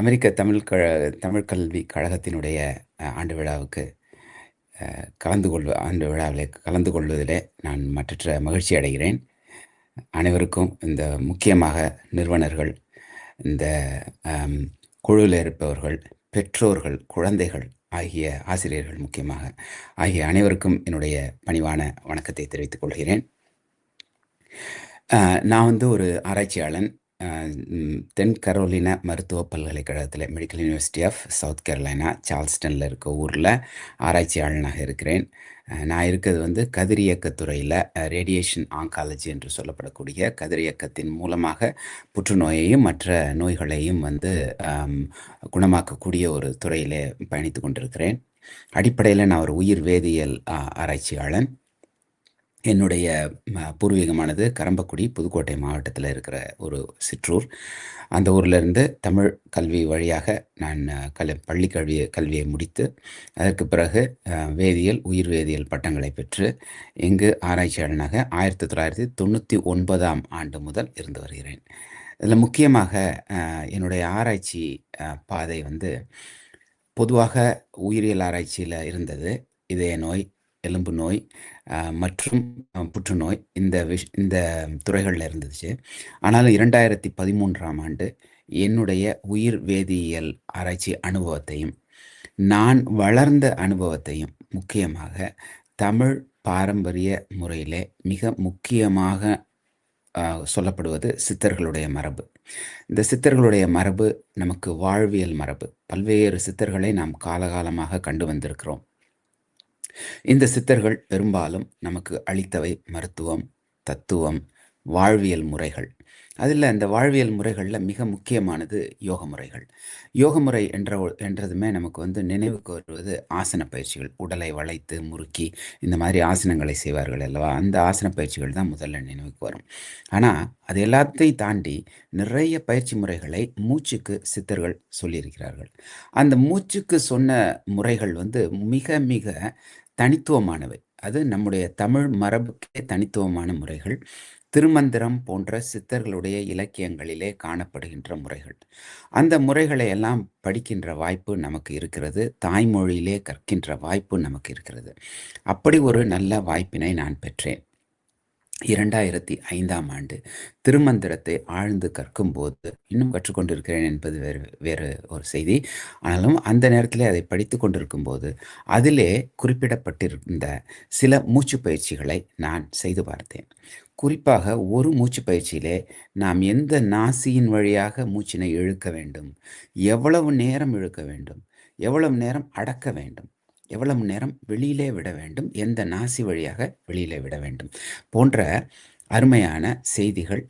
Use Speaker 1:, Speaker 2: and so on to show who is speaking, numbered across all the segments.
Speaker 1: அமெரிக்க தமிழ் க தமிழ் கல்வி கழகத்தினுடைய ஆண்டு விழாவுக்கு கலந்து கொள்வ ஆண்டு விழாவிலே கலந்து கொள்வதிலே நான் மற்ற மகிழ்ச்சி அடைகிறேன். அனைவருக்கும் இந்த முக்கியமாக நிறுவனர்கள் இந்த குழுவில் இருப்பவர்கள் பெற்றோர்கள் குழந்தைகள் ஆகிய ஆசிரியர்கள் முக்கியமாக ஆகிய அனைவருக்கும் என்னுடைய பணிவான வணக்கத்தை தெரிவித்துக் கொள்கிறேன். நான் வந்து ஒரு ஆராய்ச்சியாளன். தென் கரோலினா மருத்துவ பல்கலைக்கழகத்தில் medical university of south Carolina சார்ல்ஸ்டனில் இருக்க ஊரில் ஆராய்ச்சியாளனாக இருக்கிறேன். நான் இருக்கிறது வந்து கதிரியக்கத்துறையில் ரேடியேஷன் ஆங்காலஜி என்று சொல்லப்படக்கூடிய கதிரியக்கத்தின் மூலமாக புற்றுநோயையும் மற்ற நோய்களையும் வந்து குணமாக்கக்கூடிய ஒரு துறையில் பயணித்து கொண்டிருக்கிறேன். அடிப்படையில் நான் ஒரு உயிர் வேதியியல் ஆராய்ச்சியாளன். என்னுடைய பூர்வீகமானது கரம்பக்குடி புதுக்கோட்டை மாவட்டத்தில் இருக்கிற ஒரு சிற்றூர். அந்த ஊர்லேருந்து தமிழ் கல்வி வழியாக நான் கல் பள்ளி கல்வி கல்வியை முடித்து அதற்கு பிறகு வேதியியல் உயிர் வேதியியல் பட்டங்களை பெற்று இங்கு ஆராய்ச்சியாளனாக ஆயிரத்தி தொள்ளாயிரத்தி தொண்ணூற்றி ஒன்பதாம் ஆண்டு முதல் இருந்து வருகிறேன். இதில் முக்கியமாக என்னுடைய ஆராய்ச்சி பாதை வந்து பொதுவாக உயிரியல் ஆராய்ச்சியில் இருந்தது இதய நோய் எலும்பு நோய் மற்றும் புற்றுநோய் இந்த விஷ் இந்த துறைகளில் இருந்துச்சு. ஆனாலும் இரண்டாயிரத்தி பதிமூன்றாம் ஆண்டு என்னுடைய உயிர் வேதியியல் ஆராய்ச்சி அனுபவத்தையும் நான் வளர்ந்த அனுபவத்தையும் முக்கியமாக தமிழ் பாரம்பரிய முறையிலே மிக முக்கியமாக சொல்லப்படுவது சித்தர்களுடைய மரபு. இந்த சித்தர்களுடைய மரபு நமக்கு வாழ்வியல் மரபு. பல்வேறு சித்தர்களை நாம் காலகாலமாக கண்டு வந்திருக்கிறோம். இந்த சித்தர்கள் பெரும்பாலும் நமக்கு அளித்தவை மருத்துவம் தத்துவம் வாழ்வியல் முறைகள். அதில் அந்த வாழ்வியல் முறைகளில் மிக முக்கியமானது யோக முறைகள். யோக முறை என்ற என்றதுமே நமக்கு வந்து நினைவுக்கு வருவது ஆசன பயிற்சிகள். உடலை வளைத்து முறுக்கி இந்த மாதிரி ஆசனங்களை செய்வார்கள் அல்லவா? அந்த ஆசன பயிற்சிகள் தான் முதல்ல நினைவுக்கு வரும். ஆனால் அது எல்லாத்தையும் தாண்டி நிறைய பயிற்சி முறைகளை மூச்சுக்கு சித்தர்கள் சொல்லியிருக்கிறார்கள். அந்த மூச்சுக்கு சொன்ன முறைகள் வந்து மிக மிக தனித்துவமானவை. அது நம்முடைய தமிழ் மரபுக்கே தனித்துவமான முறைகள். திருமந்திரம் போன்ற சித்தர்களுடைய இலக்கியங்களிலே காணப்படுகின்ற முறைகள். அந்த முறைகளை எல்லாம் படிக்கின்ற வாய்ப்பு நமக்கு இருக்கிறது. தாய்மொழியிலே கற்கின்ற வாய்ப்பு நமக்கு இருக்கிறது. அப்படி ஒரு நல்ல வாய்ப்பினை நான் பெற்றேன். இரண்டாயிரத்தி ஐந்தாம் ஆண்டு திருமந்திரத்தை ஆழ்ந்து கற்கும்போது இன்னும் கற்றுக்கொண்டிருக்கிறேன் என்பது வேறு வேறு ஒரு செய்தி. ஆனாலும் அந்த நேரத்தில் அதை படித்து கொண்டிருக்கும் போது அதிலே குறிப்பிடப்பட்டிருந்த சில மூச்சு பயிற்சிகளை நான் செய்து பார்த்தேன். குறிப்பாக ஒரு மூச்சு பயிற்சியிலே நாம் எந்த நாசியின் வழியாக மூச்சினை இழுக்க வேண்டும்? எவ்வளவு நேரம் இழுக்க வேண்டும்? எவ்வளவு நேரம் அடக்க வேண்டும்? எவ்வளவு நேரம் வெளியிலே விட வேண்டும்? எந்த நாசி வழியாக வெளியிலே விட வேண்டும்? போன்ற அருமையான செய்திகள்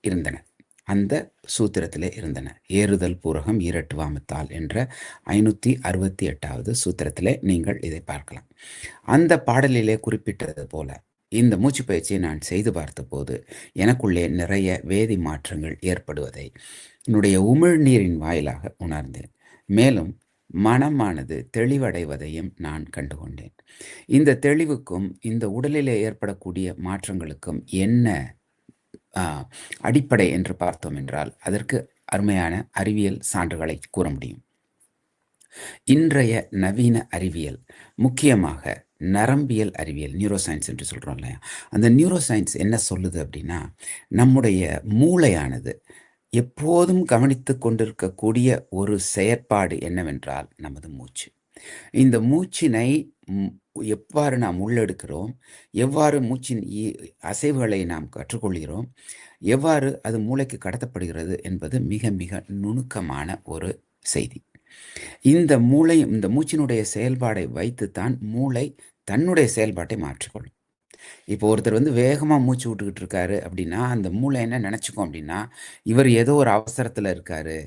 Speaker 1: இருந்தன. அந்த சூத்திரத்திலே இருந்தன. ஏறுதல் பூரகம் ஈரட்டு வாமத்தால் என்ற ஐநூற்றி அறுபத்தி எட்டாவது சூத்திரத்திலே நீங்கள் இதை பார்க்கலாம். அந்த பாடலிலே குறிப்பிட்டது போல இந்த மூச்சு பயிற்சியை நான் செய்து பார்த்தபோது எனக்குள்ளே நிறைய வேதி மாற்றங்கள் ஏற்படுவதை என்னுடைய உமிழ்நீரின் வாயிலாக உணர்ந்தேன். மேலும் மனமானது தெளிவடைவதையும் நான் கண்டுகொண்டேன். இந்த தெளிவுக்கும் இந்த உடலிலே ஏற்படக்கூடிய மாற்றங்களுக்கும் என்ன அடிப்படை என்று பார்த்தோம் என்றால் அதற்கு அருமையான அறிவியல் சான்றுகளை கூற முடியும். இன்றைய நவீன அறிவியல் முக்கியமாக நரம்பியல் அறிவியல் நியூரோ சயின்ஸ் என்று சொல்கிறோம் இல்லையா? அந்த நியூரோ சயின்ஸ் என்ன சொல்லுது அப்படின்னா நம்முடைய மூளையானது எப்போதும் கவனித்து கொண்டிருக்கக்கூடிய ஒரு செயற்பாடு என்னவென்றால் நமது மூச்சு. இந்த மூச்சினை எவ்வாறு நாம் உள்ளெடுக்கிறோம் எவ்வாறு மூச்சின் அசைவுகளை நாம் கற்றுக்கொள்கிறோம் எவ்வாறு அது மூளைக்கு கடத்தப்படுகிறது என்பது மிக மிக நுணுக்கமான ஒரு செய்தி. இந்த மூளை இந்த மூச்சினுடைய செயல்பாடை வைத்துத்தான் மூளை தன்னுடைய செயல்பாட்டை மாற்றிக்கொள்ளும். இப்போ ஒருத்தர் வந்து வேகமாக மூச்சு விட்டுக்கிட்டு இருக்காரு அப்படின்னா அந்த மூளை என்ன நினச்சிக்கும் அப்படின்னா இவர் ஏதோ ஒரு அவசரத்தில் இருக்காரு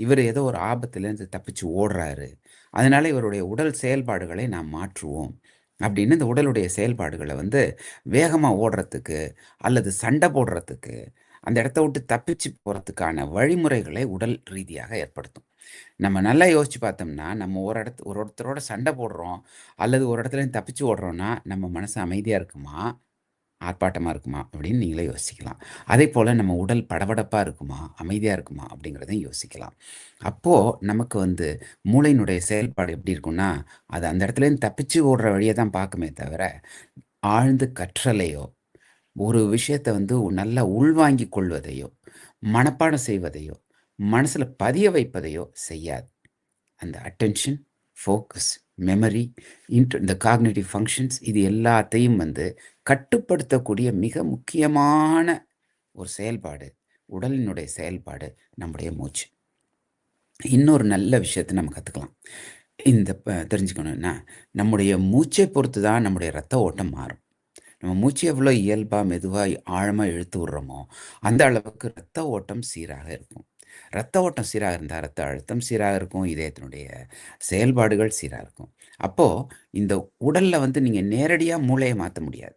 Speaker 1: இவர் ஏதோ ஒரு ஆபத்துலேருந்து தப்பிச்சு ஓடுறாரு அதனால இவருடைய உடல் செயல்பாடுகளை நாம் மாற்றுவோம் அப்படின்னு இந்த உடலுடைய செயல்பாடுகளை வந்து வேகமாக ஓடுறதுக்கு அல்லது சண்டை போடுறதுக்கு அந்த இடத்த விட்டு தப்பிச்சு போகிறதுக்கான வழிமுறைகளை உடல் ரீதியாக ஏற்படுத்தும். நம்ம நல்லா யோசிச்சு பார்த்தோம்னா நம்ம ஒரு இடத்து ஒரு ஒருத்தரோட சண்டை போடுறோம் அல்லது ஒரு இடத்துல தப்பிச்சு ஓடுறோன்னா நம்ம மனசு அமைதியாக இருக்குமா? ஆர்ப்பாட்டமாக இருக்குமா? அப்படின்னு நீங்களே யோசிக்கலாம். அதே போல் நம்ம உடல் படபடப்பாக இருக்குமா? அமைதியாக இருக்குமா? அப்படிங்கிறதையும் யோசிக்கலாம். அப்போது நமக்கு வந்து மூளையினுடைய செயல்பாடு எப்படி இருக்கும்னா அது அந்த இடத்துலேருந்து தப்பிச்சு ஓடுற வழியை தான் பார்க்குமே தவிர ஆழ்ந்து கற்றலையோ ஒரு விஷயத்தை வந்து நல்லா உள்வாங்கி கொள்வதையோ மனப்பாடம் செய்வதையோ மனசில் பதிய வைப்பதையோ செய்யாது. அந்த அட்டென்ஷன் ஃபோக்கஸ் மெமரி இன்ட் இந்த காக்னேட்டிவ் ஃபங்க்ஷன்ஸ் இது எல்லாத்தையும் வந்து கட்டுப்படுத்தக்கூடிய மிக முக்கியமான ஒரு செயல்பாடு உடலினுடைய செயல்பாடு நம்முடைய மூச்சு. இன்னொரு நல்ல விஷயத்தை நம்ம கற்றுக்கலாம் இந்த தெரிஞ்சுக்கணும்னா நம்முடைய மூச்சை பொறுத்து தான் நம்முடைய ரத்த ஓட்டம் மாறும். நம்ம மூச்சு எவ்வளோ இயல்பாக மெதுவாக ஆழமாக இழுத்து விடுறோமோ அந்த அளவுக்கு ரத்த ஓட்டம் சீராக இருக்கும். ரத்த ஓட்டம் சீராக இருந்தால் ரத்த அழுத்தம் சீராக இருக்கும் இதயத்தினுடைய செயல்பாடுகள் சீராக இருக்கும். அப்போது இந்த உடலில் வந்து நீங்கள் நேரடியாக மூளையை மாற்ற முடியாது.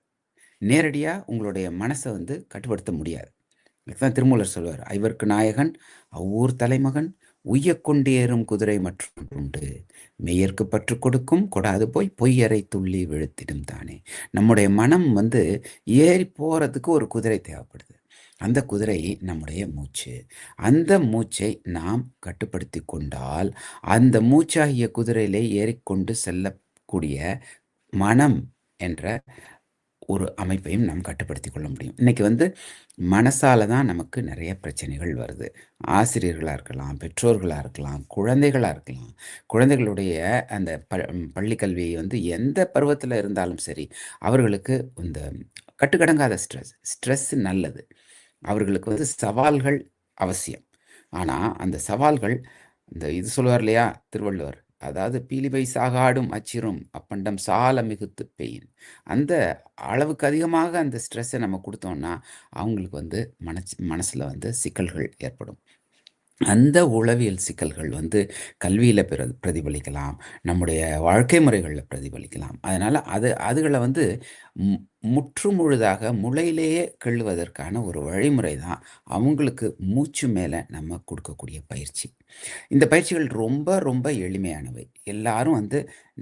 Speaker 1: நேரடியாக உங்களுடைய மனசை வந்து கட்டுப்படுத்த முடியாது. தான் திருமூலர் சொல்வார். ஐவருக்கு நாயகன் அவ்வூர் தலைமகன் உய்ய கொண்டேறும் குதிரை மற்றும் உண்டு மெய்யற்கு பற்று கொடுக்கும் கொடாது போய் பொய்யரை துள்ளி விழுத்திடும் தானே. நம்முடைய மனம் வந்து ஏறி போகிறதுக்கு ஒரு குதிரை தேவைப்படுது. அந்த குதிரை நம்முடைய மூச்சு. அந்த மூச்சை நாம் கட்டுப்படுத்தி கொண்டால் அந்த மூச்சாகிய குதிரையிலே ஏறிக்கொண்டு செல்லக்கூடிய மனம் என்ற ஒரு அமைப்பையும் நாம் கட்டுப்படுத்தி கொள்ள முடியும். இன்றைக்கி வந்து மனசால தான் நமக்கு நிறைய பிரச்சனைகள் வருது. ஆசிரியர்களாக இருக்கலாம் பெற்றோர்களாக இருக்கலாம் குழந்தைகளாக இருக்கலாம். குழந்தைகளுடைய அந்த ப பள்ளி வந்து எந்த பருவத்தில் இருந்தாலும் சரி அவர்களுக்கு இந்த கட்டுக்கடங்காத ஸ்ட்ரெஸ் ஸ்ட்ரெஸ் நல்லது. அவர்களுக்கு வந்து சவால்கள் அவசியம். ஆனால் அந்த சவால்கள் இந்த இது சொல்லுவார் இல்லையா திருவள்ளுவர் அதாவது பீலிபை சாகாடும் அச்சிரும் அப்பண்டம் சால மிகுத்து பெயின். அந்த அளவுக்கு அதிகமாக அந்த ஸ்ட்ரெஸ்ஸை நம்ம கொடுத்தோம்னா அவங்களுக்கு வந்து மனசு மனசில் வந்து சிக்கல்கள் ஏற்படும். அந்த உளவியல் சிக்கல்கள் வந்து கல்வியில் பிர பிரதிபலிக்கலாம் நம்முடைய வாழ்க்கை முறைகளில் பிரதிபலிக்கலாம். அதனால் அது அதுகளை வந்து முற்றுமுழுதாக முளையிலேயே கிள்ளுவதற்கான ஒரு வழிமுறை தான் அவங்களுக்கு மூச்சு மேலே நம்ம கொடுக்கக்கூடிய பயிற்சி. இந்த பயிற்சிகள் ரொம்ப ரொம்ப எளிமையானவை. எல்லாரும் வந்து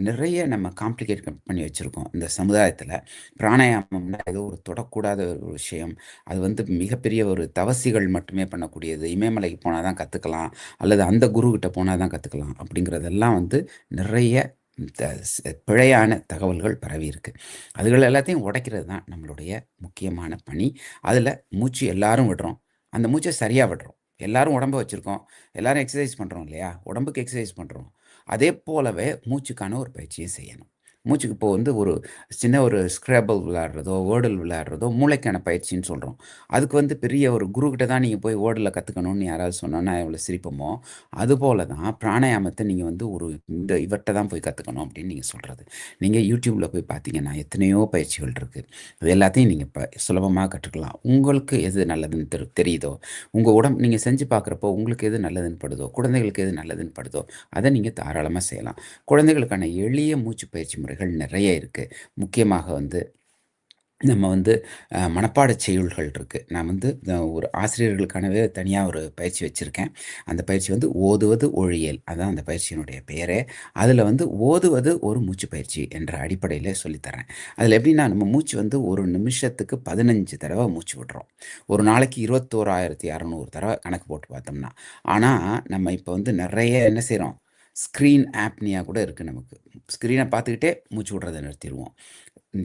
Speaker 1: நிறைய நம்ம காம்ப்ளிகேட் பண்ணி வச்சுருக்கோம். இந்த சமுதாயத்தில் பிராணாயாமம்னா ஏதோ ஒரு தொடக்கூடாத ஒரு விஷயம். அது வந்து மிகப்பெரிய ஒரு தவசிகள் மட்டுமே பண்ணக்கூடியது. இமயமலைக்கு போனால் தான் கற்றுக்கலாம் அல்லது அந்த குருக்கிட்ட போனால் தான் கற்றுக்கலாம் அப்படிங்கிறதெல்லாம் வந்து நிறைய பிழையான தகவல்கள் பரவி இருக்கு. அதுகள் எல்லாத்தையும் உடைக்கிறது தான் நம்மளுடைய முக்கியமான பணி. அதில் மூச்சு எல்லாரும் விடுறோம். அந்த மூச்சை சரியாக விடுறோம். எல்லாரும் உடம்பை வச்சுருக்கோம். எல்லாரும் எக்ஸசைஸ் பண்ணுறோம் இல்லையா? உடம்புக்கு எக்ஸசைஸ் பண்ணுறோம் அதே போலவே மூச்சுக்கான ஒரு பயிற்சியும் செய்யணும். மூச்சுக்கு இப்போ வந்து ஒரு சின்ன ஒரு ஸ்க்ரேபிள் விளையாடுறதோ ஓடல் விளையாடுறதோ மூளைக்கான பயிற்சின்னு சொல்கிறோம் அதுக்கு வந்து பெரிய ஒரு குருக்கிட்ட தான் நீங்கள் போய் ஓடலில் கற்றுக்கணும்னு யாராவது சொன்னோன்னா எவ்வளோ சிரிப்பமோ அதுபோல தான் பிராணாயாமத்தை நீங்கள் வந்து ஒரு இந்த இவர்கிட்ட தான் போய் கற்றுக்கணும் அப்படின்னு நீங்கள் சொல்கிறது நீங்கள் யூடியூப்பில் போய் பார்த்தீங்கன்னா எத்தனையோ பயிற்சிகள் இருக்குது அது எல்லாத்தையும் நீங்கள் இப்போ சுலபமாக கற்றுக்கலாம். உங்களுக்கு எது நல்லதுன்னு தெரி தெரியுதோ உங்கள் உடம்பு நீங்கள் செஞ்சு பார்க்குறப்போ உங்களுக்கு எது நல்லதுன்னு படுதோ குழந்தைகளுக்கு எது நல்லதுன்னு படுதோ அதை நீங்கள் தாராளமாக செய்யலாம். குழந்தைகளுக்கான எளிய மூச்சு பயிற்சி முறை முறைகள் நிறைய இருக்குது முக்கியமாக வந்து நம்ம வந்து மனப்பாட செய்யுள்கள் இருக்குது நான் வந்து ஒரு ஆசிரியர்களுக்கானவே தனியாக ஒரு பயிற்சி வச்சுருக்கேன். அந்த பயிற்சி வந்து ஓதுவது ஒழியல். அதுதான் அந்த பயிற்சியினுடைய பெயரே. அதில் வந்து ஓதுவது ஒரு மூச்சு பயிற்சி என்ற அடிப்படையில் சொல்லித்தரேன் அதில் எப்படின்னா நம்ம மூச்சு வந்து ஒரு நிமிஷத்துக்கு பதினஞ்சு தடவை மூச்சு விடுறோம். ஒரு நாளைக்கு இருபத்தோராயிரத்தி அறநூறு தடவை கணக்கு போட்டு பார்த்தோம்னா. ஆனால் நம்ம இப்போ வந்து நிறைய என்ன செய்கிறோம் ஸ்க்ரீன் ஆப்னியா கூட இருக்குது நமக்கு. ஸ்க்ரீனை பார்த்துக்கிட்டே மூச்சு விடுறதை நிறுத்திடுவோம்.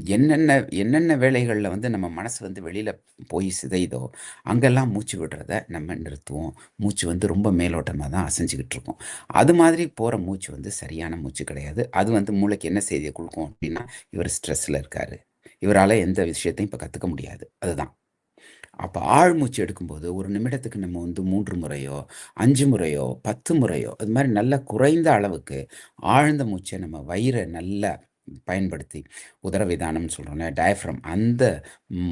Speaker 1: என்னென்ன என்னென்ன வேலைகளில் வந்து நம்ம மனசு வந்து வெளியில் போய் சிதைதோ அங்கெல்லாம் மூச்சு விடுறத நம்ம நிறுத்துவோம். மூச்சு வந்து ரொம்ப மேலோட்டமாக தான் அசைஞ்சிக்கிட்டு இருக்கோம். அது மாதிரி போகிற மூச்சு வந்து சரியான மூச்சு கிடையாது. அது வந்து மூளைக்கு என்ன செய்தியை கொடுக்கும் அப்படின்னா இவர் ஸ்ட்ரெஸ்ஸில் இருக்கார். இவரால் எந்த விஷயத்தையும் இப்போ கற்றுக்க முடியாது. அதுதான். அப்போ ஆழ் மூச்சு எடுக்கும்போது ஒரு நிமிடத்துக்கு நம்ம வந்து மூன்று முறையோ அஞ்சு முறையோ பத்து முறையோ அது மாதிரி நல்ல குறைந்த அளவுக்கு ஆழ்ந்த மூச்சை நம்ம வயிறை நல்லா பயன்படுத்தி உதரவிதானம்னு சொல்கிறோம்ல டயஃப்ரம் அந்த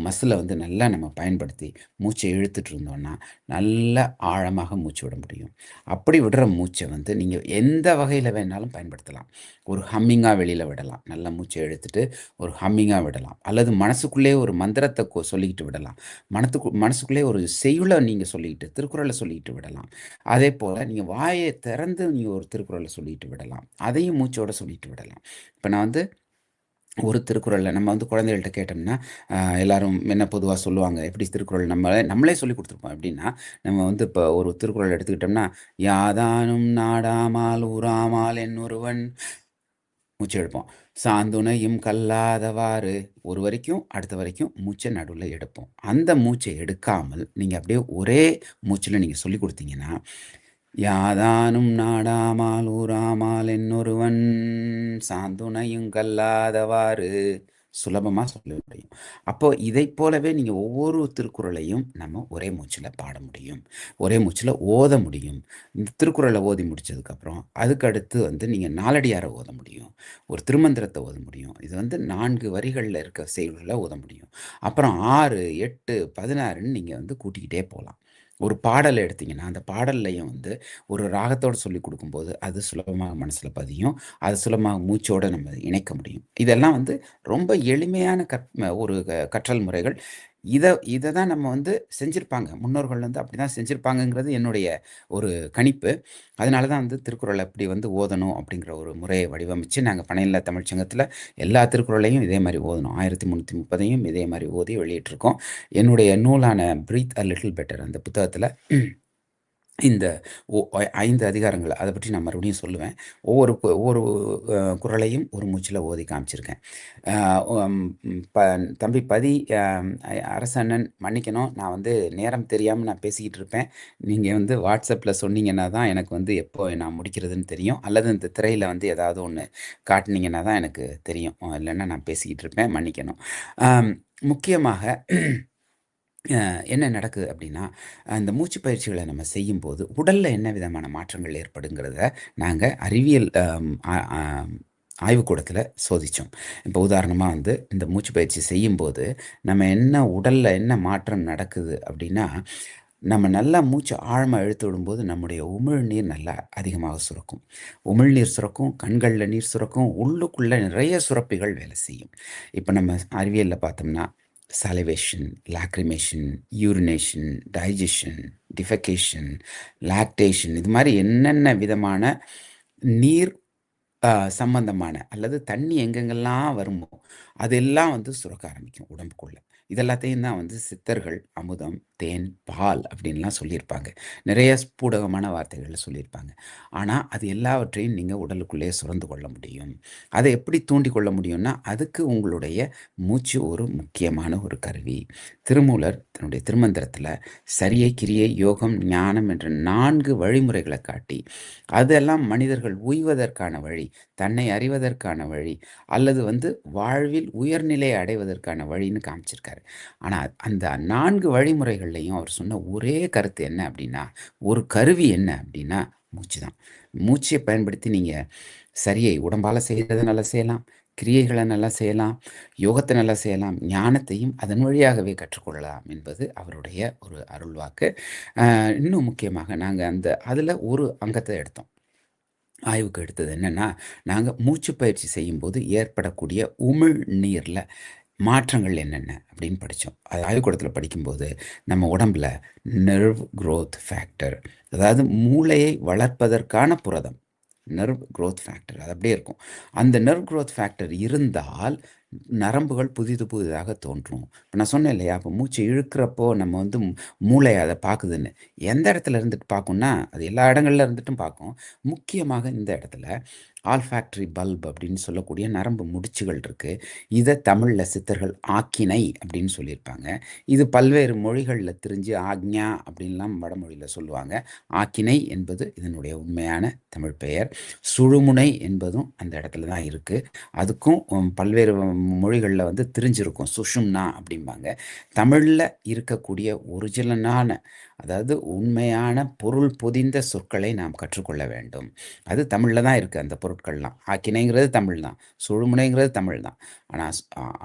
Speaker 1: மசிலை வந்து நல்லா நம்ம பயன்படுத்தி மூச்சை இழுத்துட்டு இருந்தோம்னா நல்லா ஆழமாக மூச்சு விட முடியும். அப்படி விடுற மூச்சை வந்து நீங்கள் எந்த வகையில் வேணாலும் பயன்படுத்தலாம். ஒரு ஹம்மிங்காக வெளியில் விடலாம். நல்லா மூச்சை இழுத்துட்டு ஒரு ஹம்மிங்காக விடலாம். அல்லது மனசுக்குள்ளே ஒரு மந்திரத்தை சொல்லிக்கிட்டு விடலாம். மனத்துக்கு மனசுக்குள்ளே ஒரு செய்யுளை நீங்கள் சொல்லிக்கிட்டு திருக்குறளை சொல்லிக்கிட்டு விடலாம். அதே போல் நீங்கள் வாயை திறந்து நீங்கள் ஒரு திருக்குறளை சொல்லிட்டு விடலாம். அதையும் மூச்சோட சொல்லிட்டு விடலாம். இப்போ நான் வந்து ஒரு திருக்குறளில் நம்ம வந்து குழந்தைகள்கிட்ட கேட்டோம்னா, எல்லாரும் என்ன பொதுவாக சொல்லுவாங்க. எப்படி திருக்குறள் நம்மளே நம்மளே சொல்லிக் கொடுத்துருப்போம் எப்படின்னா, நம்ம வந்து இப்போ ஒரு திருக்குறள் எடுத்துக்கிட்டோம்னா, "யாதானும் நாடாமால் ஊராமால் என்னொருவன்" மூச்சு எடுப்போம். "சாந்துணையும் கல்லாதவாறு" ஒரு வரைக்கும், அடுத்த வரைக்கும் மூச்சை நடுவில் எடுப்போம். அந்த மூச்சை எடுக்காமல், நீங்கள் அப்படியே ஒரே மூச்சில் நீங்கள் சொல்லிக் கொடுத்தீங்கன்னா "யாதானும் நாடாமால் ஊராமால் என்னொருவன் சாந்துணையும் கல்லாதவாறு" சுலபமா சொல்ல முடியும். அப்போ இதைப் போலவே நீங்க ஒவ்வொரு திருக்குறளையும் நம்ம ஒரே மூச்சுல பாட முடியும். ஒரே மூச்சுல ஓத முடியும். இந்த திருக்குறளை ஓதி முடிச்சதுக்கப்புறம், அதுக்கடுத்து வந்து நீங்க நாலடியார ஓத முடியும். ஒரு திருமந்திரத்தை ஓத முடியும். இது வந்து நான்கு வரிகளில் இருக்க செயல்களை ஓத முடியும். அப்புறம் 6, 8, 16ன்னு நீங்க வந்து கூட்டிக்கிட்டே போகலாம் ஒரு பாடலை எடுத்தீங்கன்னா, அந்த பாடல்லையும் வந்து ஒரு ராகத்தோடு சொல்லிக் கொடுக்கும்போது அது சுலபமாக மனசில் பதியும். அது சுலபமாக மூச்சோடு நம்ம இணைக்க முடியும். இதெல்லாம் வந்து ரொம்ப எளிமையான கற் ஒரு கற்றல் முறைகள். இதை இதை தான் நம்ம வந்து செஞ்சுருப்பாங்க முன்னோர்கள் வந்து அப்படிதான் செஞ்சுருப்பாங்கங்கிறது என்னுடைய ஒரு கணிப்பு. அதனால தான் வந்து திருக்குறளை இப்படி வந்து ஓதணும் அப்படிங்கிற ஒரு முறையை வடிவமைச்சு, நாங்கள் பனையில்லா தமிழ் சங்கத்தில் எல்லா திருக்குறளையும் இதே மாதிரி ஓதணும் ஆயிரத்தி முந்நூற்றி முப்பதையும் இதே மாதிரி ஓதி வெளியிட்டிருக்கோம். என்னுடைய நூலான "பிரீத் அ லிட்டில் பெட்டர்" அந்த புத்தகத்தில் இந்த ஒ 5 அதிகாரங்கள் அதை பற்றி நான் மறுபடியும் சொல்லுவேன். ஒவ்வொரு ஒவ்வொரு குரலையும் ஒரு மூச்சில் ஓதி காமிச்சிருக்கேன். ப தம்பி பதி அரசண்ணன் மன்னிக்கணும். நான் வந்து நேரம் தெரியாமல் நான் பேசிக்கிட்டு இருப்பேன். நீங்கள் வந்து வாட்ஸ்அப்பில் சொன்னீங்கன்னா தான் எனக்கு வந்து எப்போ நான் முடிக்கிறதுன்னு தெரியும். அல்லது இந்த திரையில் வந்து ஏதாவது ஒன்று காட்டுனீங்கன்னா தான் எனக்கு தெரியும். இல்லைன்னா நான் பேசிக்கிட்டு இருப்பேன். மன்னிக்கணும். முக்கியமாக என்ன நடக்குது அப்படின்னா, அந்த மூச்சு பயிற்சிகளை நம்ம செய்யும்போது, உடலில் என்ன விதமான மாற்றங்கள் ஏற்படுங்கிறத நாங்கள் அறிவியல் ஆய்வுக்கூடத்தில் சோதித்தோம் இப்போ உதாரணமாக வந்து இந்த மூச்சு பயிற்சி செய்யும்போது, நம்ம என்ன உடலில் என்ன மாற்றம் நடக்குது அப்படின்னா, நம்ம நல்லா மூச்சு ஆழமாக இழுத்து விடும்போது, நம்முடைய உமிழ்நீர் நல்லா அதிகமாக சுரக்கும். உமிழ்நீர் சுரக்கும், கண்களில் நீர் சுரக்கும், உள்ளுக்குள்ளே நிறைய சுரப்பிகள் வேலை செய்யும். இப்போ நம்ம அறிவியலில் பார்த்தோம்னா, salivation, lacrimation, urination, digestion, defecation, lactation இது மாதிரி என்னென்ன விதமான நீர் சம்பந்தமான அல்லது தண்ணி எங்கெங்கெல்லாம் வருமோ, அதெல்லாம் வந்து சுரக்க ஆரம்பிக்கும் உடம்புக்குள்ள. இதெல்லாத்தையும் தான் வந்து சித்தர்கள் அமுதம், தேன், பால் அப்படின்லாம் சொல்லியிருப்பாங்க. நிறைய ஸ்பூடகமான வார்த்தைகள் சொல்லியிருப்பாங்க. ஆனால் அது எல்லாவற்றையும் நீங்கள் உடலுக்குள்ளேயே சுரந்து கொள்ள முடியும். அதை எப்படி தூண்டி கொள்ள முடியும்னா, அதுக்கு உங்களுடைய மூச்சு ஒரு முக்கியமான ஒரு கருவி. திருமூலர் தன்னுடைய திருமந்திரத்தில் சரியை, கிரியை, யோகம், ஞானம் என்ற நான்கு வழிமுறைகளை காட்டி, அதெல்லாம் மனிதர்கள் உய்வதற்கான வழி, தன்னை அறிவதற்கான வழி, அல்லது வந்து வாழ்வில் உயர்நிலை அடைவதற்கான வழின்னு காமிச்சிருக்காரு. ஆனால் அந்த நான்கு வழிமுறைகள் வழிமுறைகள்லயும் அவர் சொன்ன ஒரே கருத்து என்ன அப்படின்னா, ஒரு கருவி என்ன அப்படின்னா, மூச்சு தான். மூச்சை பயன்படுத்தி நீங்கள் சரியை உடம்பால் செய்கிறத நல்லா செய்யலாம். கிரியைகளை நல்லா செய்யலாம். யோகத்தை நல்லா செய்யலாம். ஞானத்தையும் அதன் வழியாகவே கற்றுக்கொள்ளலாம் என்பது அவருடைய ஒரு அருள்வாக்கு. இன்னும் முக்கியமாக நாங்கள் அந்த அதில் ஒரு அங்கத்தை எடுத்தோம். ஆய்வுக்கு எடுத்தது என்னென்னா நாங்கள் மூச்சு பயிற்சி செய்யும்போது ஏற்படக்கூடிய உமிழ் நீரில் மாற்றங்கள் என்னென்ன அப்படின்னு படித்தோம் அது ஆய்வுக்கூடத்தில் படிக்கும்போது, நம்ம உடம்புல நெர்வ் க்ரோத் ஃபேக்டர் அதாவது மூளையை வளர்ப்பதற்கான புரதம். நெர்வ் க்ரோத் ஃபேக்டர் அது அப்படியே இருக்கும். அந்த நெர்வ் க்ரோத் ஃபேக்டர் இருந்தால், நரம்புகள் புதிது புதிதாக தோன்றும். இப்போ நான் சொன்னேன் இல்லையா? இப்போ மூச்சு இழுக்கிறப்போ நம்ம வந்து மூளை அதை பார்க்குதுன்னு எந்த இடத்துல இருந்துட்டு பாக்கும்னா, அது எல்லா இடங்கள்ல இருந்துட்டும் பார்க்கும் முக்கியமாக இந்த இடத்துல ஆல்ஃபேக்டரி பல்ப் அப்படின்னு சொல்லக்கூடிய நரம்பு முடிச்சுகள் இருக்குது இதை தமிழில் சித்தர்கள் ஆக்கினை அப்படின்னு சொல்லியிருப்பாங்க. இது பல்வேறு மொழிகளில் திரிஞ்சு ஆக்ஞா அப்படின்லாம் வடமொழியில் சொல்லுவாங்க. ஆக்கினை என்பது இதனுடைய உண்மையான தமிழ் பெயர். சுழுமுனை என்பதும் அந்த இடத்துல தான் இருக்குது அதுக்கும் பல்வேறு மொழிகளில் வந்து தெரிஞ்சிருக்கும் சுஷும்னா அப்படிம்பாங்க. தமிழில் இருக்கக்கூடிய ஒரிஜினலான அதாவது உண்மையான பொருள் பொதிந்த சொற்களை நாம் கற்றுக்கொள்ள வேண்டும். அது தமிழில் தான் இருக்குது அந்த பொருட்கள்லாம். ஆக்கினைங்கிறது தமிழ் தான். சுழுமுனைங்கிறது தமிழ் தான். ஆனால்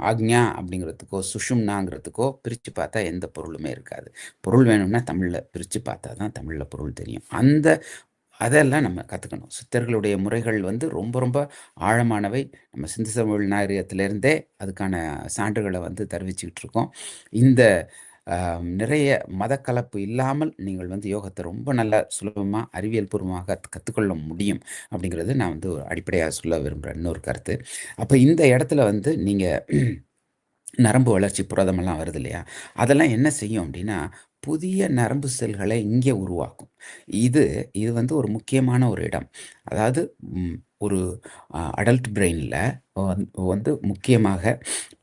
Speaker 1: ஆக்ஞா அப்படிங்கிறதுக்கோ, சுஷும்னாங்கிறதுக்கோ பிரித்து பார்த்தா எந்த பொருளுமே இருக்காது. பொருள் வேணும்னா தமிழில் பிரித்து பார்த்தா தான் தமிழில் பொருள் தெரியும். அந்த அதெல்லாம் நம்ம கற்றுக்கணும் சித்தர்களுடைய முறைகள் வந்து ரொம்ப ரொம்ப ஆழமானவை. நம்ம சிந்து சமவெளி நாகரிகத்திலேருந்தே அதுக்கான சான்றுகளை வந்து தருவிச்சுக்கிட்டு இருக்கோம். இந்த நிறைய மதக்கலப்பு இல்லாமல் நீங்கள் வந்து யோகத்தை ரொம்ப நல்லா சுலபமா, அறிவியல் பூர்வமாக கத்துக்கொள்ள முடியும். அப்படிங்கிறது நான் வந்து அடிப்படையா சொல்ல விரும்புகிறேன் இன்னொரு கருத்து. அப்ப இந்த இடத்துல வந்து நீங்க நரம்பு வளர்ச்சி புரதமெல்லாம் வருது இல்லையா? அதெல்லாம் என்ன செய்யும் அப்படின்னா, புதிய நரம்பு செல்களை இங்கே உருவாக்கும். இது இது வந்து ஒரு முக்கியமான ஒரு இடம். அதாவது ம் ஒரு அடல்ட் பிரெயினில் வந்து முக்கியமாக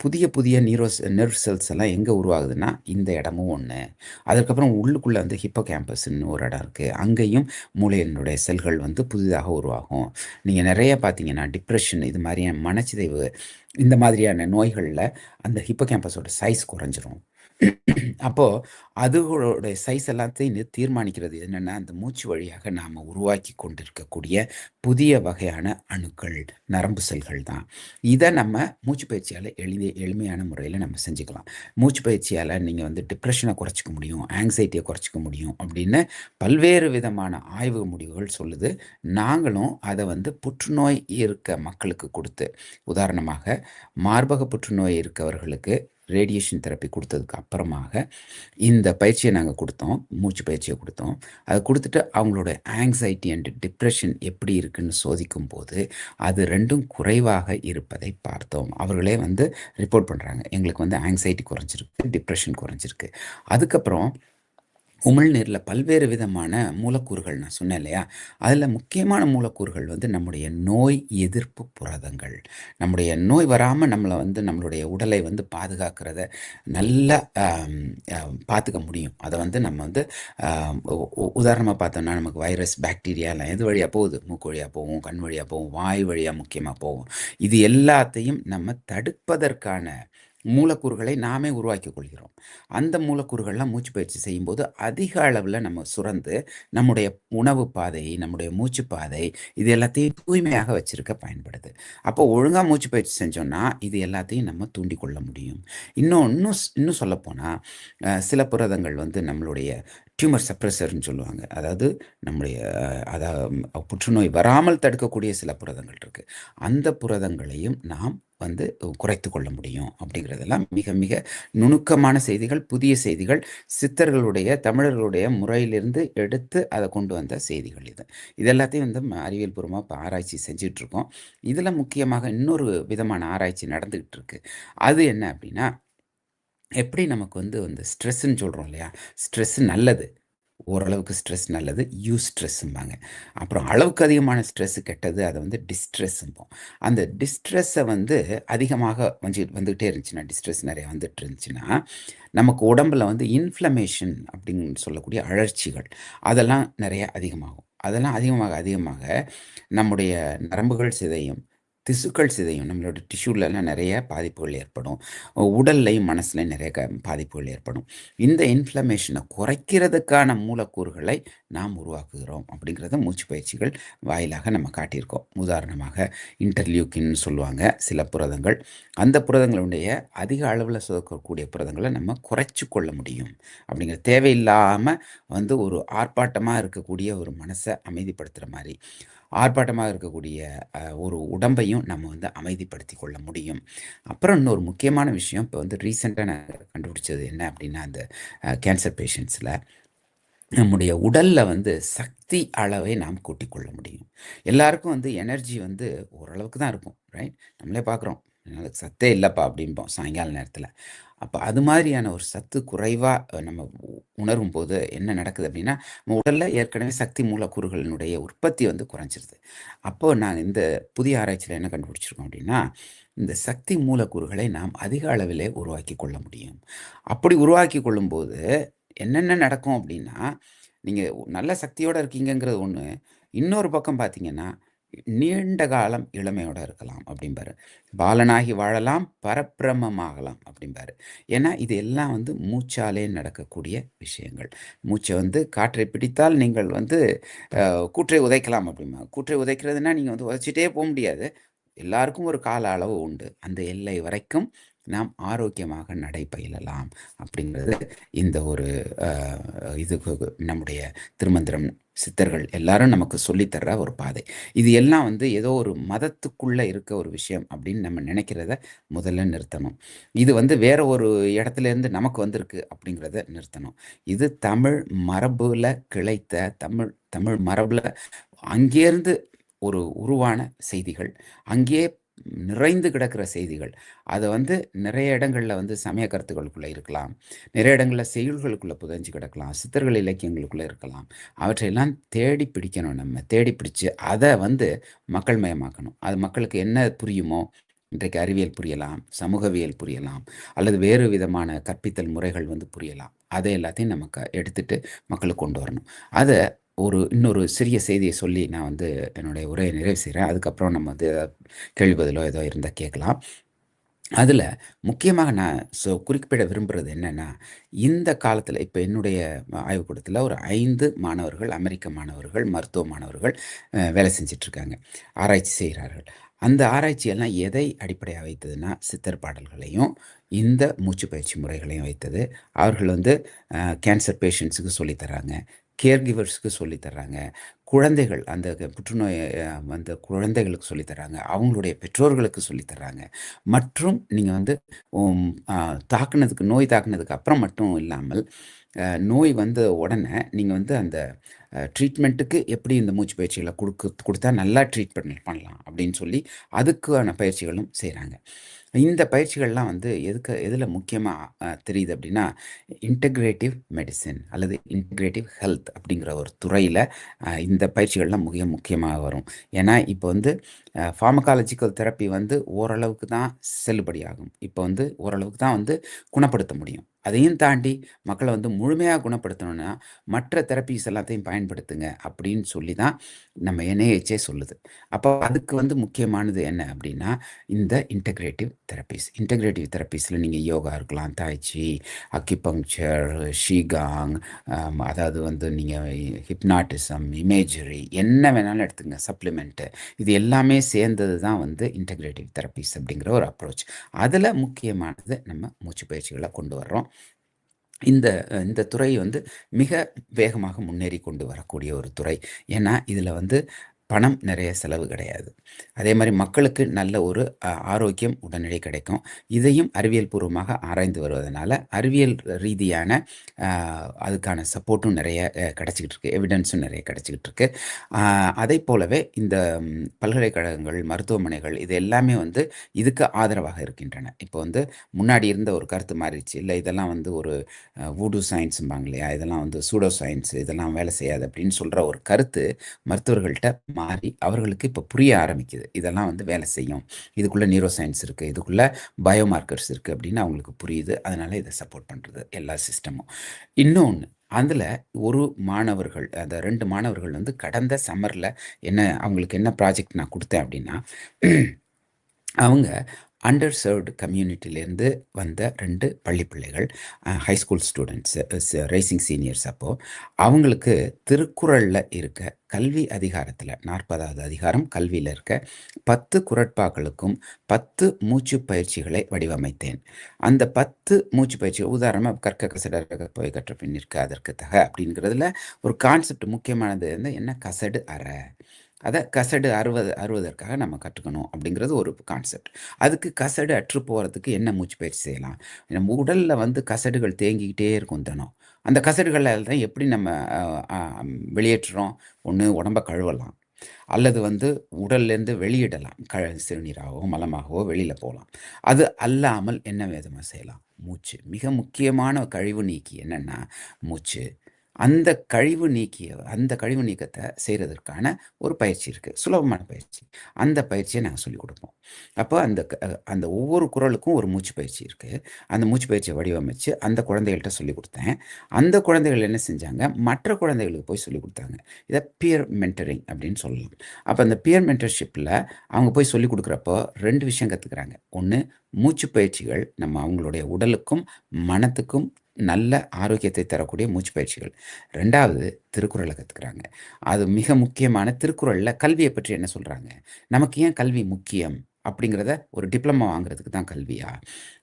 Speaker 1: புதிய புதிய நியூரோஸ் நெர்வ் செல்ஸ் எல்லாம் எங்கே உருவாகுதுன்னா, இந்த இடமும் ஒன்று அதுக்கப்புறம் உள்ளுக்குள்ளே வந்து ஹிப்போ கேம்பஸ்ன்னு ஒரு இடம் இருக்குது அங்கேயும் மூளையினுடைய செல்கள் வந்து புதிதாக உருவாகும். நீங்கள் நிறைய பார்த்தீங்கன்னா, டிப்ரெஷன் இது மாதிரியான மனச்சிதைவு இந்த மாதிரியான நோய்களில் அந்த ஹிப்போகேம்பஸோட சைஸ் குறைஞ்சிரும். அப்போ அதுகளுடைய சைஸ் எல்லாத்தையும் தீர்மானிக்கிறது என்னன்னா, அந்த மூச்சு வழியாக நாம உருவாக்கி கொண்டிருக்கக்கூடிய புதிய வகையான அணுக்கள், நரம்பு செல்கள் தான். இதை நம்ம மூச்சு பயிற்சியால எளிய எளிமையான முறையில நம்ம செஞ்சுக்கலாம். மூச்சு பயிற்சியால நீங்க வந்து டிப்ரெஷனை குறைச்சிக்க முடியும், ஆங்ஸைட்டியை குறைச்சிக்க முடியும் அப்படின்னு பல்வேறு விதமான ஆய்வு முடிவுகள் சொல்லுது. நாங்களும் அதை வந்து புற்றுநோய் இருக்க மக்களுக்கு கொடுத்து உதாரணமாக மார்பக புற்றுநோய் இருக்கவர்களுக்கு ரேடியேஷன் தெரப்பி கொடுத்ததுக்கு அப்புறமாக இந்த பயிற்சியை நாங்கள் கொடுத்தோம் மூச்சு பயிற்சியை கொடுத்தோம் அதை கொடுத்துட்டு அவங்களோட ஆங்ஸைட்டி அண்ட் டிப்ரெஷன் எப்படி இருக்குன்னு சோதிக்கும்போது, அது ரெண்டும் குறைவாக இருப்பதை பார்த்தோம். அவர்களே வந்து ரிப்போர்ட் பண்ணுறாங்க எங்களுக்கு வந்து ஆங்ஸைட்டி குறைஞ்சிருக்கு, டிப்ரெஷன் குறைஞ்சிருக்கு. அதுக்கப்புறம் உமிழ்நீரில் பல்வேறு விதமான மூலக்கூறுகள் நான் சொன்னேன் இல்லையா? அதில் முக்கியமான மூலக்கூறுகள் வந்து நம்முடைய நோய் எதிர்ப்பு புரதங்கள். நம்முடைய நோய் வராமல் நம்மளை வந்து நம்மளுடைய உடலை வந்து பாதுகாக்கிறத நல்லா பார்த்துக்க முடியும். அதை வந்து நம்ம வந்து உதாரணமாக பார்த்தோம்னா, நமக்கு வைரஸ், பாக்டீரியாலாம் எது வழியாக போகுது? மூக்கு வழியாக போகும், கண் வழியாக போகும், வாய் வழியாக முக்கியமாக போகும். இது எல்லாத்தையும் நம்ம தடுப்பதற்கான மூலக்கூறுகளை நாமே உருவாக்கிக் கொள்கிறோம். அந்த மூலக்கூறுகள்லாம் மூச்சு பயிற்சி செய்யும்போது அதிக அளவில் நம்ம சுரந்து, நம்முடைய உணவு பாதை, நம்முடைய மூச்சு பாதை இது எல்லாத்தையும் தூய்மையாக வச்சிருக்க பயன்படுது. அப்போ ஒழுங்காக மூச்சு பயிற்சி செஞ்சோன்னா இது எல்லாத்தையும் நம்ம தூண்டிக்கொள்ள முடியும். இன்னும் இன்னும் இன்னும் சொல்லப்போனா, சில புரதங்கள் வந்து நம்மளுடைய டியூமர் சப்ரசர்ன்னு சொல்லுவாங்க. அதாவது நம்முடைய அதாவது புற்றுநோய் வராமல் தடுக்கக்கூடிய சில புரதங்கள் இருக்குது அந்த புரதங்களையும் நாம் வந்து குறைத்து கொள்ள முடியும். அப்படிங்கிறதெல்லாம் மிக மிக நுணுக்கமான செய்திகள், புதிய செய்திகள். சித்தர்களுடைய, தமிழர்களுடைய முறையிலிருந்து எடுத்து அதை கொண்டு வந்த செய்திகள் இது. இது எல்லாத்தையும் வந்து அறிவியல் பூர்வமாக ஆராய்ச்சி செஞ்சுட்டு இருக்கோம். முக்கியமாக இன்னொரு விதமான ஆராய்ச்சி நடந்துகிட்டு இருக்கு. அது என்ன அப்படின்னா, எப்படி நமக்கு வந்து இந்த ஸ்ட்ரெஸ்ஸுன்னு சொல்கிறோம் இல்லையா? ஸ்ட்ரெஸ் நல்லது. ஓரளவுக்கு ஸ்ட்ரெஸ் நல்லது. யூஸ்ட்ரெஸ்ம்பாங்க. அப்புறம் அளவுக்கு அதிகமான ஸ்ட்ரெஸ் கெட்டது. அதை வந்து டிஸ்ட்ரெஸ்ஸும்போம் அந்த டிஸ்ட்ரெஸ்ஸை வந்து அதிகமாக வந்து வந்துகிட்டே இருந்துச்சுன்னா, டிஸ்ட்ரெஸ் நிறைய வந்துட்டு இருந்துச்சுன்னா, நமக்கு உடம்புல வந்து இன்ஃப்ளமேஷன் அப்படின்னு சொல்லக்கூடிய அழற்சிகள், அதெல்லாம் நிறைய அதிகமாகும். அதெல்லாம் அதிகமாக அதிகமாக நம்முடைய நரம்புகள் சிதையும், திசுக்கள் சிதையும். நம்மளோட டிஷ்யூலலாம் நிறைய பாதிப்புகள் ஏற்படும். உடல்லையும் மனசுலயும் நிறைய க பாதிப்புகள் ஏற்படும். இந்த இன்ஃப்ளமேஷனை குறைக்கிறதுக்கான மூலக்கூறுகளை நாம் உருவாக்குகிறோம். அப்படிங்கிறத மூச்சு பயிற்சிகள் வாயிலாக நம்ம காட்டியிருக்கோம். உதாரணமாக இன்டர்லியூக்கின்னு சொல்லுவாங்க சில புரதங்கள். அந்த புரதங்களுடைய அதிக அளவில் சுதக்கக்கூடிய புரதங்களை நம்ம குறைச்சி கொள்ள முடியும். அப்படிங்கிற தேவையில்லாமல் வந்து ஒரு ஆர்ப்பாட்டமாக இருக்கக்கூடிய ஒரு மனசை அமைதிப்படுத்துகிற மாதிரி ஆர்ப்பாட்டமாக இருக்கக்கூடிய ஒரு உடம்பையும் நம்ம வந்து அமைதிப்படுத்தி கொள்ள முடியும். அப்புறம் இன்னொரு முக்கியமான விஷயம் இப்போ வந்து ரீசெண்டாக நான் கண்டுபிடிச்சது என்ன அப்படின்னா, அந்த கேன்சர் பேஷண்ட்ஸில் நம்முடைய உடலில் வந்து சக்தி அளவை நாம் கூட்டிக்கொள்ள முடியும். எல்லாருக்கும் வந்து எனர்ஜி வந்து ஓரளவுக்கு தான் இருக்கும். ரைட்? நம்மளே பார்க்குறோம். "எனக்கு சத்தே இல்லைப்பா அப்படிம்போம் சாயங்கால நேரத்தில் அப்போ அது மாதிரியான ஒரு சத்து குறைவாக நம்ம உ உணரும்போது என்ன நடக்குது அப்படின்னா, நம்ம உடலில் ஏற்கனவே சக்தி மூலக்கூறுகளினுடைய உற்பத்தி வந்து குறைஞ்சிருது. அப்போ நான் இந்த புதிய ஆராய்ச்சியில் என்ன கண்டுபிடிச்சிருக்கோம் அப்படின்னா, இந்த சக்தி மூலக்கூறுகளை நாம் அதிக அளவிலே உருவாக்கி கொள்ள முடியும். அப்படி உருவாக்கி கொள்ளும்போது என்னென்ன நடக்கும் அப்படின்னா, நீங்கள் நல்ல சக்தியோடு இருக்கீங்கங்கிறது ஒன்று இன்னொரு பக்கம் பார்த்தீங்கன்னா, நீண்ட காலம் இளமையோட இருக்கலாம் அப்படிம்பாரு. "பாலனாகி வாழலாம், பரப்பிரமமாகலாம்" அப்படிம்பாரு. ஏன்னா, இது எல்லாம் வந்து மூச்சாலே நடக்கக்கூடிய விஷயங்கள். மூச்சை வந்து காற்றை பிடித்தால் நீங்கள் வந்து கூற்றை உதைக்கலாம் அப்படிம்பாங்க. கூற்றை உதைக்கிறதுன்னா, நீங்கள் வந்து உதைச்சிட்டே போக முடியாது. எல்லாருக்கும் ஒரு கால அளவு உண்டு. அந்த எல்லை வரைக்கும் நாம் ஆரோக்கியமாக நடைபயிலலாம் அப்படிங்கிறது இந்த ஒரு இது நம்முடைய திருமந்திரம் சித்தர்கள் எல்லாரும் நமக்கு சொல்லித்தர்ற ஒரு பாதை. இது எல்லாம் வந்து ஏதோ ஒரு மதத்துக்குள்ள இருக்க ஒரு விஷயம் அப்படின்னு நம்ம நினைக்கிறத முதல்ல நிறுத்தணும். இது வந்து வேற ஒரு இடத்துல இருந்து நமக்கு வந்திருக்கு அப்படிங்கிறத நிறுத்தணும். இது தமிழ் மரபுல கிளைத்த தமிழ் தமிழ் மரபுல அங்கேருந்து ஒரு உருவான செய்திகள். அங்கேயே நிறைந்து கிடக்கிற செய்திகள். அதை வந்து நிறைய இடங்களில் வந்து சமய கருத்துக்களுக்குள்ளே இருக்கலாம். நிறைய இடங்களில் செயல்களுக்குள்ளே புதஞ்சு கிடக்கலாம். சித்தர்கள் இலக்கியங்களுக்குள்ளே இருக்கலாம். அவற்றையெல்லாம் தேடி பிடிக்கணும் நம்ம. தேடி பிடிச்சு அதை வந்து மக்கள் மயமாக்கணும். அது மக்களுக்கு என்ன புரியுமோ? இன்றைக்கு அறிவியல் புரியலாம் சமூகவியல் புரியலாம் அல்லது வேறு விதமான கற்பித்தல் முறைகள் வந்து புரியலாம். அதை எல்லாத்தையும் நமக்கு எடுத்துட்டு மக்களுக்கு கொண்டு வரணும். அதை ஒரு இன்னொரு சிறிய செய்தியை சொல்லி நான் வந்து என்னுடைய உரையை நிறைவு செய்கிறேன் அதுக்கப்புறம் நம்ம வந்து கேள்வி பதிலோ ஏதோ இருந்தால் கேட்கலாம். அதில் முக்கியமாக நான் ஸோ குறிப்பிட விரும்புகிறது என்னென்னா இந்த காலத்தில் இப்போ என்னுடைய ஆய்வுக்கூடத்தில் ஒரு ஐந்து மாணவர்கள் அமெரிக்க மாணவர்கள் மருத்துவ மாணவர்கள் வேலை செஞ்சிட்ருக்காங்க. ஆராய்ச்சி செய்கிறார்கள் அந்த ஆராய்ச்சியெல்லாம் எதை அடிப்படையாக வைத்ததுன்னா சித்தர் பாடல்களையும் இந்த மூச்சு பயிற்சி முறைகளையும் வைத்தது. அவர்கள் வந்து கேன்சர் பேஷண்ட்ஸுக்கு சொல்லித்தராங்க கேர்கிவர்ஸ்க்கு சொல்லித்தர்றாங்க. குழந்தைகள் அந்த புற்றுநோய் அந்த குழந்தைகளுக்கு சொல்லித்தராங்க அவங்களுடைய பெற்றோர்களுக்கு சொல்லித்தர்றாங்க. மற்றும் நீங்கள் வந்து தாக்குனதுக்கு நோய் தாக்குனதுக்கு அப்புறம் மட்டும் இல்லாமல் நோய் வந்த உடனே நீங்கள் வந்து அந்த ட்ரீட்மெண்ட்டுக்கு எப்படி இந்த மூச்சு பயிற்சிகளை கொடுக்க கொடுத்தா நல்லா ட்ரீட்மெண்ட் பண்ணலாம் அப்படின்னு சொல்லி அதுக்கான பயிற்சிகளும் செய்கிறாங்க இந்த பயிற்சிகள்லாம் வந்து எதுக்கு எதில் முக்கியமாக தெரியுது அப்படின்னா இன்டெக்ரேட்டிவ் மெடிசின் அல்லது இன்டெக்ரேட்டிவ் ஹெல்த் அப்படிங்கிற ஒரு துறையில் இந்த பயிற்சிகள்லாம் மிக முக்கியமாக வரும். ஏன்னா இப்போ வந்து ஃபார்மகாலஜிக்கல் தெரப்பி வந்து ஓரளவுக்கு தான் செல்லுபடியாகும். இப்போ வந்து ஓரளவுக்கு தான் வந்து குணப்படுத்த முடியும். அதையும் தாண்டி மக்களை வந்து முழுமையாக குணப்படுத்தணும்னா மற்ற தெரப்பீஸ் எல்லாத்தையும் பயன்படுத்துங்க அப்படின்னு சொல்லி தான் நம்ம என்ஏஹெச்ஏ சொல்லுது. அப்போ அதுக்கு வந்து முக்கியமானது என்ன அப்படின்னா இந்த இன்டகிரேட்டிவ் தெரப்பீஸ் இன்டகிரேட்டிவ் தெரப்பீஸில் நீங்கள் யோகா இருக்கலாம் தாய்ச்சி அக்கிபங்க்சர் ஷீகாங் அதாவது வந்து நீங்கள் ஹிப்னாட்டிசம் இமேஜரி என்ன வேணாலும் எடுத்துங்க சப்ளிமெண்ட்டு இது எல்லாமே சேர்ந்தது தான் வந்து இன்டகிரேட்டிவ் தெரப்பீஸ் அப்படிங்கிற ஒரு அப்ரோச் அதில் முக்கியமானது நம்ம மூச்சு பயிற்சிகளை கொண்டு வர்றோம். இந்த இந்த துறை வந்து மிக வேகமாக முன்னேறி கொண்டு வரக்கூடிய ஒரு துறை. ஏன்னா இதில் வந்து பணம் நிறைய செலவு கிடையாது. அதே மாதிரி மக்களுக்கு நல்ல ஒரு ஆரோக்கியம் உடனடி கிடைக்கும். இதையும் அறிவியல் பூர்வமாக ஆராய்ந்து வருவதனால அறிவியல் ரீதியான அதுக்கான சப்போர்ட்டும் நிறைய கிடச்சிக்கிட்டு இருக்கு. எவிடன்ஸும் நிறைய கிடச்சிக்கிட்டு இருக்கு. அதே போலவே இந்த பல்கலைக்கழகங்கள் மருத்துவமனைகள் இது எல்லாமே வந்து இதுக்கு ஆதரவாக இருக்கின்றன. இப்போ வந்து முன்னாடி இருந்த ஒரு கருத்து மாறிடுச்சு. இல்லை இதெல்லாம் வந்து ஒரு வூடு சயின்ஸும்பாங்க இல்லையா? இதெல்லாம் வந்து சூடோ சயின்ஸ் இதெல்லாம் வேலை செய்யாது அப்படின்னு சொல்கிற ஒரு கருத்து மருத்துவர்கள்ட்ட மாறி அவர்களுக்கு இப்போ புரிய ஆரம்பிக்குது. இதெல்லாம் வந்து வேலை செய்யும். இதுக்குள்ளே நியூரோ சயின்ஸ் இருக்குது இதுக்குள்ளே பயோமார்க்கர்ஸ் இருக்குது அப்படின்னு அவங்களுக்கு புரியுது. அதனால் இதை சப்போர்ட் பண்ணுறது எல்லா சிஸ்டமும் இன்னொன்று அதில் ஒரு மாணவர்கள் அந்த ரெண்டு மாணவர்கள் வந்து கடந்த சம்மரில் என்ன அவங்களுக்கு என்ன ப்ராஜெக்ட் நான் கொடுத்தேன் அப்படின்னா அவங்க அண்டர் சர்வ்டு கம்யூனிட்டிலேருந்து வந்த ரெண்டு பள்ளி பிள்ளைகள் ஹைஸ்கூல் ஸ்டூடெண்ட்ஸு ரைசிங் சீனியர்ஸ் அப்போது அவங்களுக்கு திருக்குறளில் இருக்க கல்வி அதிகாரத்தில் நாற்பதாவது அதிகாரம் கல்வியில் இருக்க பத்து குரட்பாக்களுக்கும் பத்து மூச்சு பயிற்சிகளை வடிவமைத்தேன். அந்த பத்து மூச்சு பயிற்சி உதாரணமாக கற்க கசடக போய் கற்ற பின் நிற்க அதற்கு தக அப்படிங்கிறதுல ஒரு கான்செப்ட் முக்கியமானது வந்து என்ன? கசடு அற. அதை கசடு அறுவது அறுவதற்காக நம்ம கற்றுக்கணும் அப்படிங்கிறது ஒரு கான்செப்ட் அதுக்கு கசடு அற்று போகிறதுக்கு என்ன மூச்சு பயிற்சி செய்யலாம்? நம்ம உடலில் வந்து கசடுகள் தேங்கிக்கிட்டே இருக்கும் தினம். அந்த கசடுகளில் தான் எப்படி நம்ம வெளியேற்றுறோம்? ஒன்று உடம்ப கழுவலாம். அல்லது வந்து உடல்லேருந்து வெளியிடலாம். க சிறுநீராகவோ மலமாகவோ வெளியில் போகலாம். அது அல்லாமல் என்ன விதமாக செய்யலாம்? மூச்சு. மிக முக்கியமான கழிவு நீக்கி என்னென்னா மூச்சு. அந்த கழிவு நீக்கிய அந்த கழிவு நீக்கத்தை செய்கிறதற்கான ஒரு பயிற்சி இருக்குது சுலபமான பயிற்சி. அந்த பயிற்சியை நாங்கள் சொல்லிக் கொடுப்போம். அப்போ அந்த அந்த ஒவ்வொரு குரலுக்கும் ஒரு மூச்சு பயிற்சி இருக்குது அந்த மூச்சு பயிற்சியை வடிவமைச்சு அந்த குழந்தைகள்கிட்ட சொல்லிக் கொடுத்தேன். அந்த குழந்தைகள் என்ன செஞ்சாங்க? மற்ற குழந்தைகளுக்கு போய் சொல்லி கொடுத்தாங்க. இதை பியர் மென்டரிங் அப்படின்னு சொல்லலாம். அப்போ அந்த பியர் மென்டர்ஷிப்பில் அவங்க போய் சொல்லிக் கொடுக்குறப்போ ரெண்டு விஷயம் கற்றுக்குறாங்க ஒன்று மூச்சு பயிற்சிகள் நம்ம அவங்களுடைய உடலுக்கும் மனத்துக்கும் நல்ல ஆரோக்கியத்தை தரக்கூடிய மூச்சு பயிற்சிகள். ரெண்டாவது திருக்குறளை கற்றுக்குறாங்க அது மிக முக்கியமான திருக்குறளில் கல்வியை பற்றி என்ன சொல்கிறாங்க நமக்கு ஏன் கல்வி முக்கியம்? அப்படிங்கிறத ஒரு டிப்ளமோ வாங்குறதுக்கு தான் கல்வியா?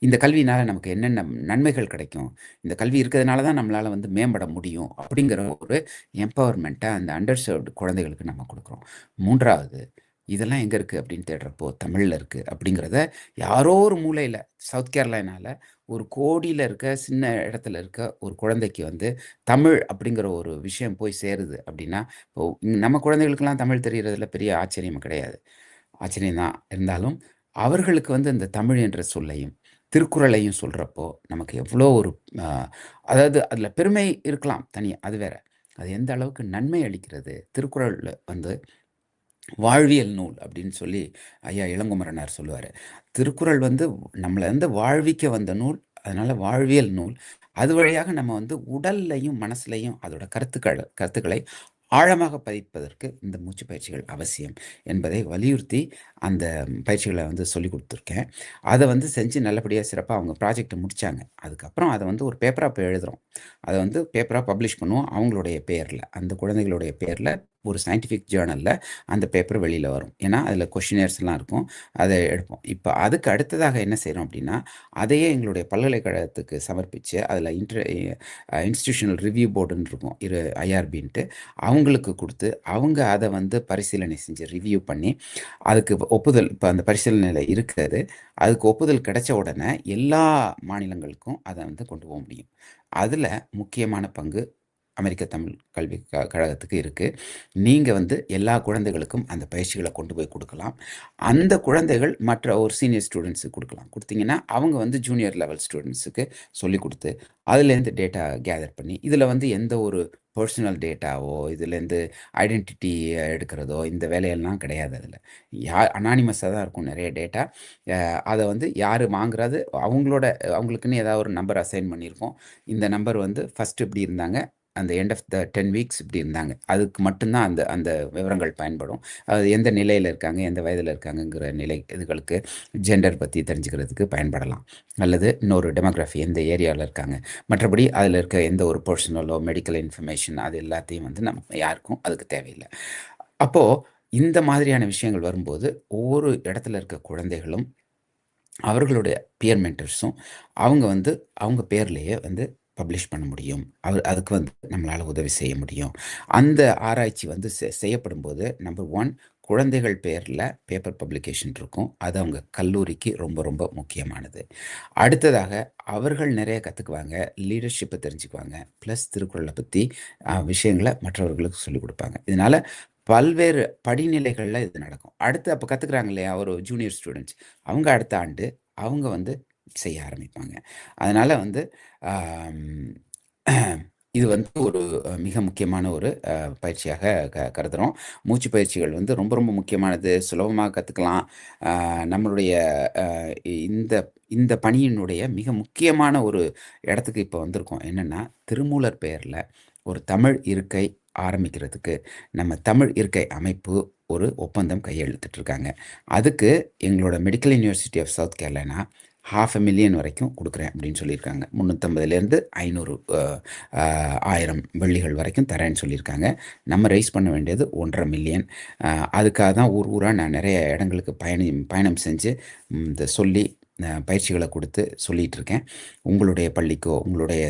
Speaker 1: இந்த கல்வியினால நமக்கு என்னென்ன நன்மைகள் கிடைக்கும்? இந்த கல்வி இருக்கிறதுனால தான் நம்மளால் வந்து மேம்பட முடியும் அப்படிங்கிற ஒரு எம்பவர்மெண்ட்டை அந்த அண்டர்சர்வ்டு குழந்தைகளுக்கு நம்ம கொடுக்குறோம். மூன்றாவது இதெல்லாம் எங்கே இருக்குது அப்படின்னு தேடுறப்போ தமிழில் இருக்குது அப்படிங்கிறத யாரோ ஒரு மூலையில் சவுத் கேரளானால ஒரு கோடியில் இருக்க சின்ன இடத்துல இருக்க ஒரு குழந்தைக்கு வந்து தமிழ் அப்படிங்கிற ஒரு விஷயம் போய் சேருது அப்படின்னா இப்போ நம்ம குழந்தைகளுக்கெல்லாம் தமிழ் தெரிகிறதுல பெரிய ஆச்சரியம் கிடையாது. ஆச்சரியம் தான் இருந்தாலும் அவர்களுக்கு வந்து இந்த தமிழ் என்ற சொல்லையும் திருக்குறளையும் சொல்கிறப்போ நமக்கு எவ்வளோ ஒரு அதாவது அதில் பெருமை இருக்கலாம் தனியாக அது வேற. அது எந்த அளவுக்கு நன்மை அளிக்கிறது திருக்குறளில் வந்து வாழ்வியல் நூல் அப்படின்னு சொல்லி ஐயா இளங்குமரனார் சொல்லுவார். திருக்குறள் வந்து நம்மளை வந்து வாழ்விக்க வந்த நூல் அதனால் வாழ்வியல் நூல். அது வழியாக நம்ம வந்து உடல்லையும் மனசுலையும் அதோட கருத்துக்கள் கருத்துக்களை ஆழமாக பதிப்பதற்கு இந்த மூச்சு பயிற்சிகள் அவசியம் என்பதை வலியுறுத்தி அந்த பயிற்சிகளை வந்து சொல்லி கொடுத்துருக்கேன். அதை வந்து செஞ்சு நல்லபடியாக சிறப்பாக அவங்க ப்ராஜெக்டை முடித்தாங்க அதுக்கப்புறம் அதை வந்து ஒரு பேப்பராக இப்போ எழுதுகிறோம் அதை வந்து பேப்பராக பப்ளிஷ் பண்ணுவோம் அவங்களுடைய பேரில் அந்த குழந்தைகளுடைய பேரில் ஒரு சயின்டிஃபிக் ஜேர்னலில் அந்த பேப்பர் வெளியில் வரும். ஏன்னா அதில் கொஷினர்ஸ்லாம் இருக்கும். அதை எடுப்போம். இப்போ அதுக்கு அடுத்ததாக என்ன செய்கிறோம் அப்படின்னா அதையே எங்களுடைய பல்கலைக்கழகத்துக்கு சமர்ப்பித்து அதில் இன்டர் இன்ஸ்டிடியூஷனல் ரிவ்யூ போர்டுன்னு இருக்கும். இரு ஐஆர்பின்ட்டு அவங்களுக்கு கொடுத்து அவங்க அதை வந்து பரிசீலனை செஞ்சு ரிவ்யூ பண்ணி அதுக்கு ஒப்புதல் இப்போ அந்த பரிசீலனையில் இருக்கிறது. அதுக்கு ஒப்புதல் கிடைச்ச உடனே எல்லா மாநிலங்களுக்கும் அதை வந்து கொண்டு போக முடியும். அதில் முக்கியமான பங்கு அமெரிக்க தமிழ் கல்வி க கழகத்துக்கு இருக்குது நீங்கள் வந்து எல்லா குழந்தைகளுக்கும் அந்த பயிற்சிகளை கொண்டு போய் கொடுக்கலாம். அந்த குழந்தைகள் மற்ற ஒரு சீனியர் ஸ்டூடெண்ட்ஸுக்கு கொடுக்கலாம். கொடுத்தீங்கன்னா அவங்க வந்து ஜூனியர் லெவல் ஸ்டூடெண்ட்ஸுக்கு சொல்லி கொடுத்து அதுலேருந்து டேட்டா கேதர் பண்ணி இதில் வந்து எந்த ஒரு பர்சனல் டேட்டாவோ இதுலேருந்து ஐடென்டிட்டி எடுக்கிறதோ இந்த வேலையெல்லாம் கிடையாது அதில். யா அனானிமஸாக தான் இருக்கும் நிறைய டேட்டா அதை வந்து யார் வாங்குறது? அவங்களோட அவங்களுக்குன்னு ஏதாவது ஒரு நம்பர் அசைன் பண்ணியிருக்கோம். இந்த நம்பர் வந்து ஃபஸ்ட்டு இப்படி இருந்தாங்க. அந்த end of the ten weeks இப்படி இருந்தாங்க. அதுக்கு மட்டும்தான் அந்த அந்த விவரங்கள் பயன்படும். அது எந்த நிலையில் இருக்காங்க எந்த வயதில் இருக்காங்கங்கிற நிலை இதுகளுக்கு ஜெண்டர் பற்றி தெரிஞ்சுக்கிறதுக்கு பயன்படலாம். அல்லது இன்னொரு டெமோகிராஃபி எந்த ஏரியாவில் இருக்காங்க. மற்றபடி அதில் இருக்க எந்த ஒரு பர்சனலோ மெடிக்கல் இன்ஃபர்மேஷன் அது எல்லாத்தையும் வந்து நம்ம யாருக்கும் அதுக்கு தேவையில்லை. அப்போது இந்த மாதிரியான விஷயங்கள் வரும்போது ஒவ்வொரு இடத்துல இருக்க குழந்தைகளும் அவர்களுடைய பியர் மென்டர்ஸும் அவங்க வந்து அவங்க பேர்லேயே வந்து பப்ளிஷ் பண்ண முடியும். அவர் அதுக்கு வந்து நம்மளால் உதவி செய்ய முடியும். அந்த ஆராய்ச்சி வந்து செ செய்யப்படும் போது நம்பர் ஒன் குழந்தைகள் பேரில் பேப்பர் பப்ளிகேஷன் இருக்கும். அது அவங்க கல்லூரிக்கு ரொம்ப ரொம்ப முக்கியமானது. அடுத்ததாக அவர்கள் நிறைய கற்றுக்குவாங்க லீடர்ஷிப்பை தெரிஞ்சுக்குவாங்க. ப்ளஸ் திருக்குறளை பற்றி விஷயங்களை மற்றவர்களுக்கு சொல்லிக் கொடுப்பாங்க. இதனால் பல்வேறு படிநிலைகளில் இது நடக்கும். அடுத்து அப்போ கற்றுக்குறாங்க இல்லையா? ஒரு ஜூனியர் ஸ்டூடெண்ட்ஸ் அவங்க அடுத்த ஆண்டு அவங்க வந்து செய்ய ஆரம்பிப்பாங்க. அதனால் வந்து இது வந்து ஒரு மிக முக்கியமான ஒரு பயிற்சியாக க கருதுகிறோம் மூச்சு பயிற்சிகள் வந்து ரொம்ப ரொம்ப முக்கியமானது. சுலபமாக கற்றுக்கலாம் நம்மளுடைய இந்த இந்த பணியினுடைய மிக முக்கியமான ஒரு இடத்துக்கு இப்போ வந்திருக்கோம். என்னென்னா திருமூலர் பெயரில் ஒரு தமிழ் இருக்கை ஆரம்பிக்கிறதுக்கு நம்ம தமிழ் இருக்கை அமைப்பு ஒரு ஒப்பந்தம் கையெழுத்திட்டிருக்காங்க. அதுக்கு எங்களோட medical university of south Carolina half a million வரைக்கும் கொடுக்குறேன் அப்படின்னு சொல்லியிருக்காங்க. முந்நூற்றம்பதுலேருந்து ஐநூறு ஆயிரம் வெள்ளிகள் வரைக்கும் தரேன்னு சொல்லியிருக்காங்க. நம்ம ரைஸ் பண்ண வேண்டியது ஒன்றரை மில்லியன் அதுக்காக தான் ஊர் ஊராக நான் நிறைய இடங்களுக்கு பயணம் பயணம் செஞ்சு இந்த சொல்லி பயிற்சிகளை கொடுத்து சொல்லிகிட்டு இருக்கேன். உங்களுடைய பள்ளிக்கோ உங்களுடைய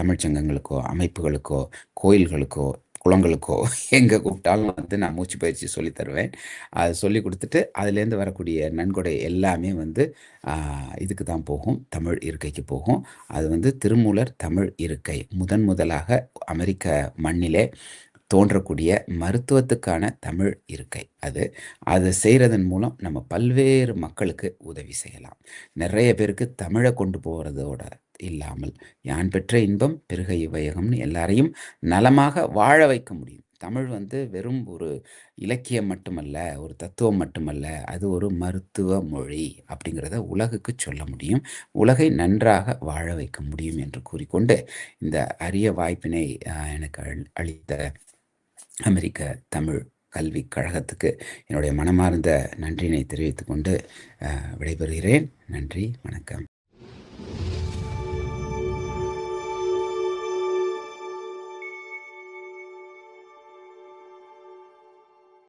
Speaker 1: தமிழ்ச்சங்கங்களுக்கோ அமைப்புகளுக்கோ கோயில்களுக்கோ குளங்களுக்கோ எங்கே கூப்பிட்டாலும் வந்து நான் மூச்சு பயிற்சி சொல்லி தருவேன். அதை சொல்லி கொடுத்துட்டு அதுலேருந்து வரக்கூடிய நன்கொடை எல்லாமே வந்து இதுக்கு தான் போகும். தமிழ் இருக்கைக்கு போகும். அது வந்து திருமூலர் தமிழ் இருக்கை. முதன் முதலாக அமெரிக்க மண்ணிலே தோன்றக்கூடிய மருத்துவத்துக்கான தமிழ் இருக்கை அது. அதை செய்கிறதன் மூலம் நம்ம பல்வேறு மக்களுக்கு உதவி செய்யலாம். நிறைய பேருக்கு தமிழை கொண்டு போகிறதோட இல்லாமல் யான் பெற்ற இன்பம் பெருக இவையகம்னு எல்லாரையும் நலமாக வாழ வைக்க முடியும். தமிழ் வந்து வெறும் ஒரு இலக்கியம் மட்டுமல்ல ஒரு தத்துவம் மட்டுமல்ல அது ஒரு மருத்துவ மொழி அப்படிங்கிறத உலகுக்கு சொல்ல முடியும். உலகை நன்றாக வாழ வைக்க முடியும் என்று கூறிக்கொண்டு இந்த அரிய வாய்ப்பினை எனக்கு அளித்த அமெரிக்க தமிழ் கல்விக் கழகத்துக்கு என்னுடைய மனமார்ந்த நன்றியினை தெரிவித்துக்கொண்டு விடைபெறுகிறேன். நன்றி வணக்கம்.